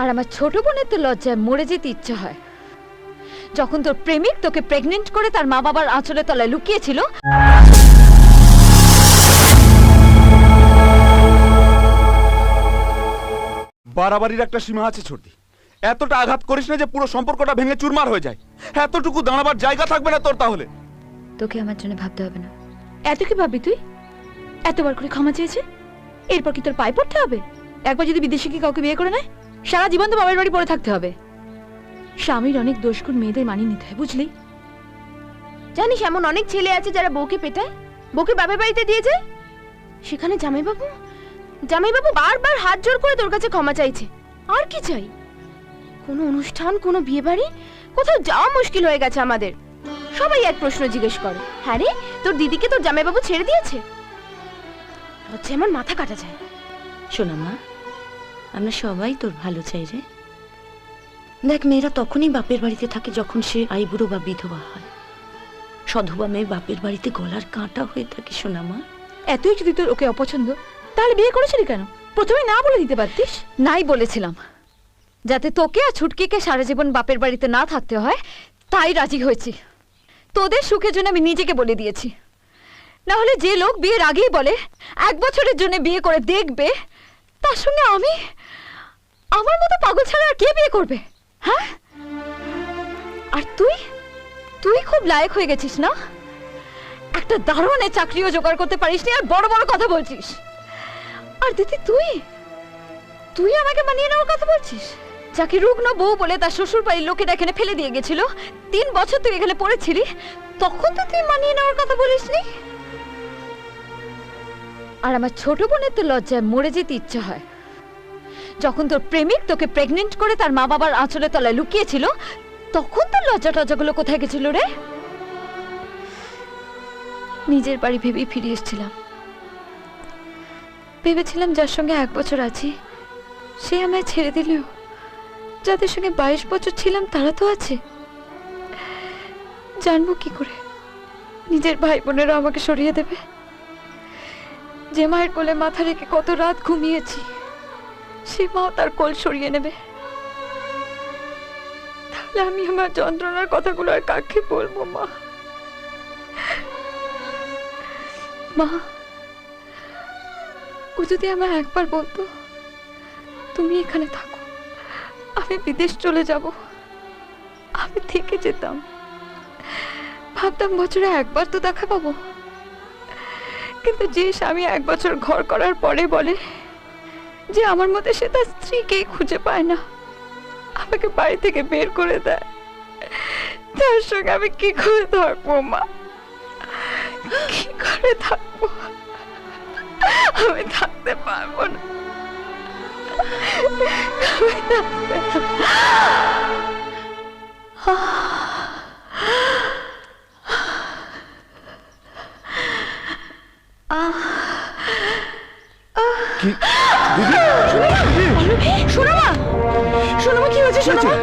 আর আমার ছোট বোনের তো লজ্জায় মরে যেতে ইচ্ছে হয়। যখন তোর প্রেমিক তোকে প্রেগনেন্ট করে তার মা বাবার আঁচলে তলায় লুকিয়েছিল বাড়াবাড়ির একটা সীমা আছে ছোটি এতটা আঘাত করিস না যে পুরো সম্পর্কটা ভেঙে চুরমার হয়ে যায়। এতটুকু দাঁড়াবার জায়গা থাকবে না তোর তাহলে। তোকে আমার জন্য ভাবতে হবে না। এত কি ভাববি তুই? এতবার করে ক্ষমা চেয়েছে? এরপর কি তোর পায়ে পড়তে হবে? একবার যদি বিদেশে কি কাউকে বিয়ে করে নেয়? সারা জীবন তো বাবার বাড়ি পড়ে থাকতে হবে। স্বামীর অনেক দোষগুণ মেয়েদের মানিয়ে নিতে হয়, বুঝলি? জানিস এমন অনেক ছেলে আছে যারা বউকে পেটায়, বউকে বাবার বাড়িতে দিয়ে যায়? সেখানে জামাইবাবু জামাইবাবু বারবার হাত জোর করে তোর কাছে ক্ষমা চাইছে। আর কি চাই? কোনো অনুষ্ঠান, কোনো বিয়ে বাড়ি কোথাও যাওয়া মুশকিল হয়ে গেছে আমাদের। সবাই এক প্রশ্ন জিজ্ঞেস করে হ্যাঁ রে, তোর দিদিকে তোর জামাইবাবু ছেড়ে দিয়েছে? আমার মাথা কাটা যায়। শোনা মা আমরা সবাই তোর ভালো চাই রে। দেখ মেয়েরা তখনই বাপের বাড়িতে থাকে যখন সে আইবুড়ো বা বিধবা হয়। সধবা মেয়ে বাপের বাড়িতে গলার কাঁটা হয়ে থাকে সোনা মা। এতই যদি তোর ওকে অপছন্দ তাহলে বিয়ে করেছিলি কেন? প্রথমে না বলে দিতে পারতিস? নাই বলেছিলাম। যাতে তোকে আর ছুটকিকে সারা জীবন বাপের বাড়িতে না থাকতে হয় তাই রাজি হয়েছি। তোদের সুখের জন্য আমি নিজেকে বলে দিয়েছি। না হলে যে লোক বিয়ের আগেই বলে এক বছরের জন্য বিয়ে করে দেখবে তার সঙ্গে আমি? আমার মতো পাগল ছাড়া আর কে বিয়ে করবে? হ্যাঁ? আর তুই? তুই খুব লায়ক হয়ে গেছিস, না? একটা দারোয়ানের চাকরিও জোগাড় করতে পারিস নি, আর বড় বড় কথা বলছিস। আর দিদি, তুই? তুই আমাকে মানিয়ে নেওয়ার কথা বলছিস? যাকে রুগ্ন বউ বলে তার শ্বশুর বাড়ির লোকেরা এখানে ফেলে দিয়ে গেছিল, তিন বছর তুই এখানে পড়েছিলি, তখন তো তুই মানিয়ে নেওয়ার কথা বলিসনি? আর আমার ছোট বোনের তো লজ্জায় মরে যেতে ইচ্ছে হয়। যখন তোর প্রেমিক তোকে প্রেগনেন্ট করে তার মা বাবার আঁচলের তলায় লুকিয়েছিল, তখন তোর লজ্জা টজ্জাগুলো কোথায় গেছিল রে? নিজের বাড়ি ভেবেই ফিরে এসেছিলাম। ভেবেছিলাম যার সঙ্গে এক বছর আছি, সে আমায় ছেড়ে দিলেও, যাদের সঙ্গে বাইশ বছর ছিলাম তারা তো আছে। জানব কি করে? নিজের ভাই বোনেরা আমাকে সরিয়ে দেবে। যে মায়ের কোলে মাথা রেখে কত রাত ঘুমিয়েছি, সে মাও তার কোল সরিয়ে নেবে। তাহলে আমি আমার যন্ত্রণার কথাগুলো আর কাকে বলব, মা? মা, ও যদি আমার একবার বলতো, তুমি এখানে থাকো, আমি বিদেশ চলে যাব। আমি থেকে যেতাম। ভাবতাম বছরে একবার তো দেখা পাবো। কিন্তু যে স্বামী এক বছর ঘর করার পরে বলে যে আমার মতে সে তার স্ত্রীকেই খুঁজে পায় না, আমাকে বাড়ি থেকে বের করে দেয়। তার সঙ্গে আমি কি করে থাকব, মা? কি করে থাকব? আমি থাকতে পারব না। আমি থাকতে কি দিদি দিদি সোনামা সোনামা কি হয়েছে সোনামা